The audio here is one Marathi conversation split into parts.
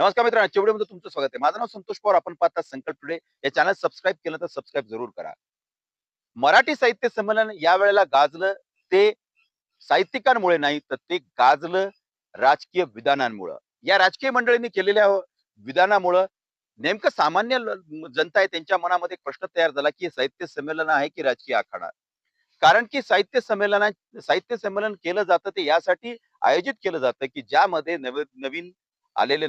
नमस्कार मित्रांनो आजच्या व्हिडिओमध्ये तुमचं स्वागत आहे. माझं नाव संतोष पवार. आपण पाहता संकल्प टुडे या चॅनल सबस्क्राईब केलं तर सबस्क्राईब जरूर करा. मराठी साहित्य संमेलन या वेळेला गाजलं ते साहित्यिकांमुळे नाही तर ते गाजलं राजकीय विधानांमुळं. या राजकीय मंडळींनी केलेल्या विधानामुळं नेमकं सामान्य जनता आहे त्यांच्या मनामध्ये एक प्रश्न तयार झाला की हे साहित्य संमेलन आहे की राजकीय आखाडा? कारण की साहित्य संमेलना साहित्य संमेलन केलं जातं ते यासाठी आयोजित केलं जातं की ज्यामध्ये नवीन नवीन आलेले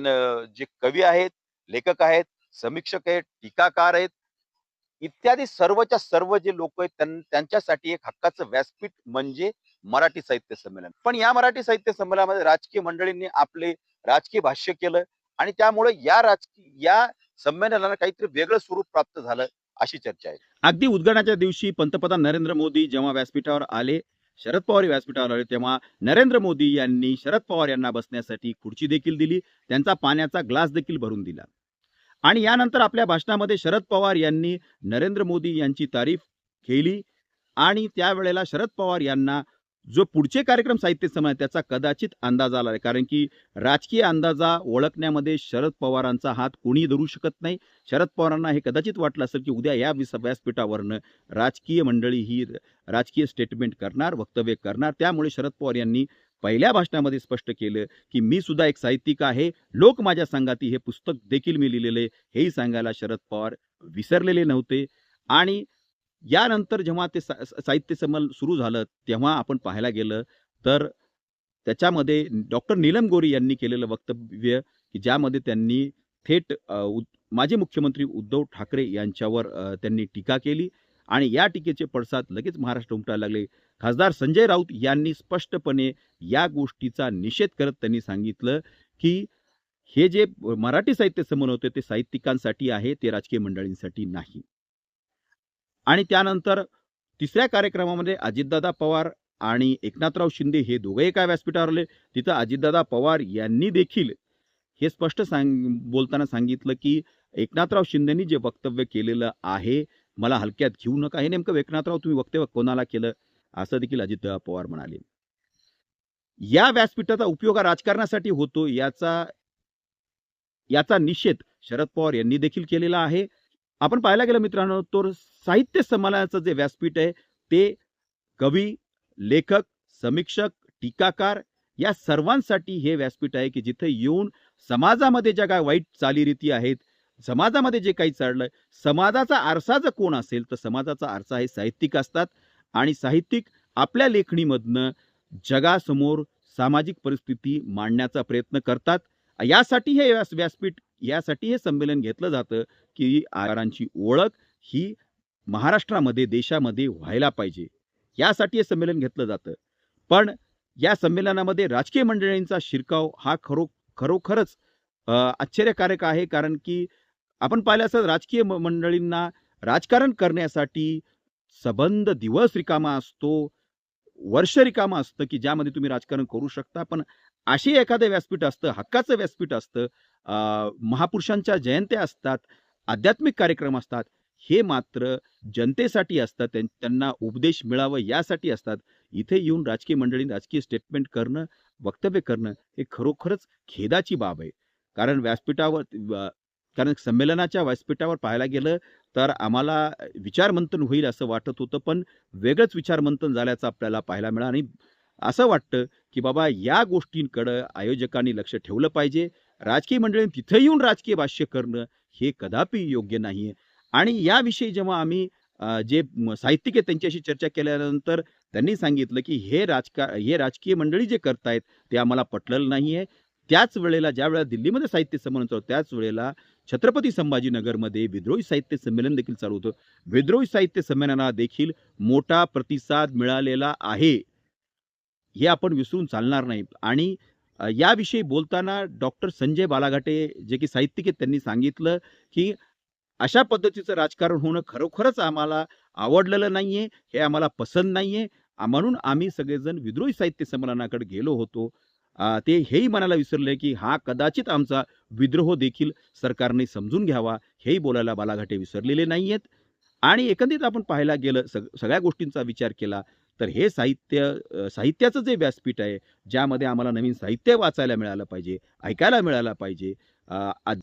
जे कवी आहेत लेखक आहेत समीक्षक आहेत टीकाकार आहेत इत्यादी सर्वच्या सर्व जे लोक आहेत त्यांच्यासाठी एक हक्काचं व्यासपीठ म्हणजे मराठी साहित्य संमेलन. पण या मराठी साहित्य संमेलनामध्ये राजकीय मंडळींनी आपले राजकीय भाष्य केलं आणि त्यामुळे या राजकीय या संमेलनाला काहीतरी वेगळं स्वरूप प्राप्त झालं अशी चर्चा आहे. अगदी उद्घाटनाच्या दिवशी पंतप्रधान नरेंद्र मोदी जेव्हा व्यासपीठावर आले शरद पवार व्यासपीठावर आले तेव्हा नरेंद्र मोदी यांनी शरद पवार यांना बसण्यासाठी खुर्ची देखील दिली त्यांचा पाण्याचा ग्लास देखील भरून दिला. आणि यानंतर आपल्या भाषणामध्ये शरद पवार यांनी नरेंद्र मोदी यांची तारीफ केली आणि त्यावेळेला शरद पवार यांना जो पुढचे कार्यक्रम साहित्य संमेलन त्याचा कदाचित अंदाज आला आहे कारण की राजकीय अंदाजा ओळखण्यामध्ये शरद पवारांचा हात कोणी धरू शकत नाही. शरद पवारांना हे कदाचित वाटलं असेल की उद्या या विस- व्यासपीठावरनं राजकीय मंडळी ही राजकीय स्टेटमेंट करणार वक्तव्य करणार. त्यामुळे शरद पवार यांनी पहिल्या भाषणामध्ये स्पष्ट केलं की मी सुद्धा एक साहित्यिक आहे. लोक माझ्या संगाती हे पुस्तक देखील मी लिहिलेले हेही सांगायला शरद पवार विसरलेले नव्हते. आणि यानंतर जेव्हा ते सा- साहित्य संमेलन सुरू झालं तेव्हा आपण पाहायला गेलं तर त्याच्यामध्ये डॉक्टर नीलम गोरी यांनी केलेलं वक्तव्य की ज्यामध्ये त्यांनी थेट माजी मुख्यमंत्री उद्धव ठाकरे यांच्यावर त्यांनी टीका केली आणि या टीकेचे पडसाद लगेच महाराष्ट्र उमटायला लागले. खासदार संजय राऊत यांनी स्पष्टपणे या गोष्टीचा निषेध करत त्यांनी सांगितलं की हे जे मराठी साहित्य समन होते ते साहित्यिकांसाठी आहे ते राजकीय मंडळींसाठी नाही. आणि त्यानंतर तिसऱ्या कार्यक्रमामध्ये अजितदादा पवार आणि एकनाथराव शिंदे हे दोघे एका व्यासपीठावर आले. तिथं अजितदादा पवार यांनी देखील हे स्पष्ट सांग बोलताना सांगितलं की एकनाथराव शिंदेनी जे वक्तव्य केलेलं आहे मला हलक्यात घेऊ नका. हे नेमकं एकनाथराव तुम्ही वक्तव्य कोणाला केलं? असं देखील अजितदादा पवार म्हणाले. या व्यासपीठाचा उपयोग हा राजकारणासाठी होतो. याचा याचा निषेध शरद पवार यांनी देखील केलेला आहे. आपण पाहायला गेलं मित्रांनो तर साहित्य संमेलनाचं जे व्यासपीठ आहे ते कवी लेखक समीक्षक टीकाकार या सर्वांसाठी हे व्यासपीठ आहे की जिथे येऊन समाजामध्ये ज्या काय वाईट चालीरीती आहेत समाजामध्ये जे काही चाललंय समाजाचा आरसा जर कोण असेल तर समाजाचा आरसा हे साहित्यिक असतात आणि साहित्यिक आपल्या लेखणीमधनं जगासमोर सामाजिक परिस्थिती मांडण्याचा प्रयत्न करतात. यासाठी हे व्यास व्यासपीठ यासाठी हे संमेलन घेतलं जातं की आकारांची ओळख ही महाराष्ट्रामध्ये देशामध्ये व्हायला पाहिजे. यासाठी हे संमेलन घेतलं जातं. पण या संमेलनामध्ये राजकीय मंडळींचा शिरकाव हा खरो खरोखरच आश्चर्यकारक आहे. कारण की आपण पाहिलं असं राजकीय मंडळींना राजकारण करण्यासाठी सबंध दिवस रिकामा असतो वर्ष रिकामा असतं की ज्यामध्ये तुम्ही राजकारण करू शकता. पण अशी एखादं व्यासपीठ असतं हक्काचं व्यासपीठ असतं महापुरुषांच्या जयंत्या असतात आध्यात्मिक कार्यक्रम असतात हे मात्र जनतेसाठी असतात त्यांना उपदेश मिळावं यासाठी असतात. इथे येऊन राजकीय मंडळी राजकीय स्टेटमेंट करणं वक्तव्य करणं हे खरोखरच खेदाची बाब आहे. कारण व्यासपीठावर कारण संमेलनाच्या व्यासपीठावर पाहायला गेलं तर आम्हाला विचारमंथन होईल असं वाटत होतं पण वेगळंच विचारमंथन झाल्याचं आपल्याला पाहायला मिळालं आणि असं वाटतं की बाबा या गोष्टींकडं आयोजकांनी लक्ष ठेवलं पाहिजे. राजकीय मंडळी तिथं येऊन राजकीय भाष्य करणं हे कदापि योग्य नाही आहे आणि याविषयी जेव्हा आम्ही जे साहित्यिक आहे त्यांच्याशी चर्चा केल्यानंतर त्यांनी सांगितलं की हे राजका हे राजकीय मंडळी जे करतायत ते आम्हाला पटलेलं नाही आहे त्याच वेळेला ज्या वेळेला दिल्लीमध्ये साहित्य संमेलन चालू त्याच वेळेला छत्रपती संभाजीनगरमध्ये विद्रोही साहित्य संमेलन देखील चालू होतं. विद्रोही साहित्य संमेलनाला देखील मोठा प्रतिसाद मिळालेला आहे. हे आपण विसरून चालणार नाही. आणि याविषयी बोलताना डॉक्टर संजय बालाघाटे जे की साहित्यिक आहेत त्यांनी सांगितलं की अशा पद्धतीचं राजकारण होणं खरोखरच आम्हाला आवडलेलं नाहीये हे आम्हाला पसंत नाहीये. आहे म्हणून आम्ही सगळेजण विद्रोही साहित्य संमेलनाकडे गेलो होतो. ते हेही म्हणायला विसरले की हा कदाचित आमचा विद्रोह देखील सरकारने समजून घ्यावा हेही बोलायला बालाघाटे विसरलेले नाहीयेत. आणि एकंदरीत आपण पाहायला गेलं सग सगळ्या गोष्टींचा विचार केला तर हे साहित्य साहित्याचं जे व्यासपीठ आहे ज्यामध्ये आम्हाला नवीन साहित्य वाचायला मिळालं पाहिजे ऐकायला मिळालं पाहिजे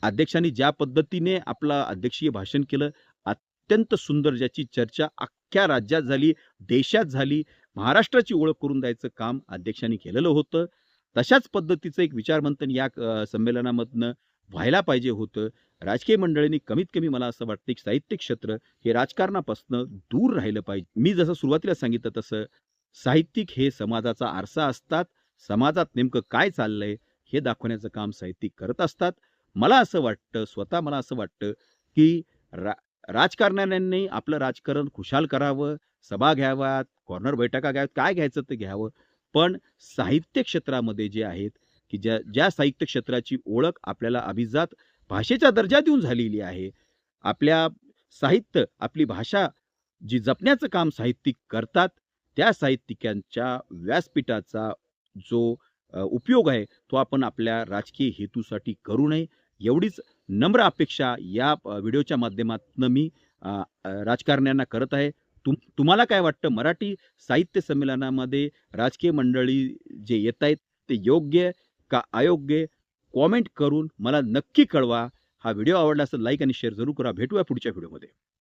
अध्यक्षांनी ज्या पद्धतीने आपलं अध्यक्षीय भाषण केलं अत्यंत सुंदर ज्याची चर्चा अख्ख्या राज्यात झाली देशात झाली महाराष्ट्राची ओळख करून द्यायचं काम अध्यक्षांनी केलेलं होतं. तशाच पद्धतीचं एक विचारमंथन या संमेलनामधनं व्हायला पाहिजे होतं. राजकीय मंडळींनी कमीत कमी मला असं वाटतं की साहित्य क्षेत्र हे राजकारणापासून दूर राहिलं पाहिजे. मी जसं सुरुवातीला सांगितलं तसं साहित्यिक हे समाजाचा आरसा असतात. समाजात नेमकं काय चाललंय हे दाखवण्याचं काम साहित्यिक करत असतात. मला असं वाटतं स्वतः मला असं वाटतं की रा राजकारण्यांनी आपलं राजकारण खुशाल करावं सभा घ्याव्यात कॉर्नर बैठका घ्याव्यात काय घ्यायचं ते घ्यावं. पण साहित्य क्षेत्रामध्ये जे आहेत की ज्या ज्या साहित्य क्षेत्राची ओळख आपल्याला अभिजात भाषेचा दर्जा देऊन झालेली आहे आपल्या साहित्य आपली भाषा जी जपण्याचं काम साहित्यिक करतात त्या साहित्यिकांच्या व्यासपीठाचा जो उपयोग आहे तो आपण आपल्या राजकीय हेतूसाठी करू नये. एवढीच नम्र अपेक्षा या व्हिडिओच्या माध्यमातून मी राजकारण्यांना करत आहे. तुम तुम्हाला काय वाटतं? मराठी साहित्य संमेलनामध्ये राजकीय मंडळी जे येत आहेत ते योग्य का अयोग्य? कॉमेंट करून मला नक्की कळवा. हा व्हिडिओ आवडला असं लाईक आणि शेअर जरूर करा. भेटूया पुढच्या व्हिडिओमध्ये.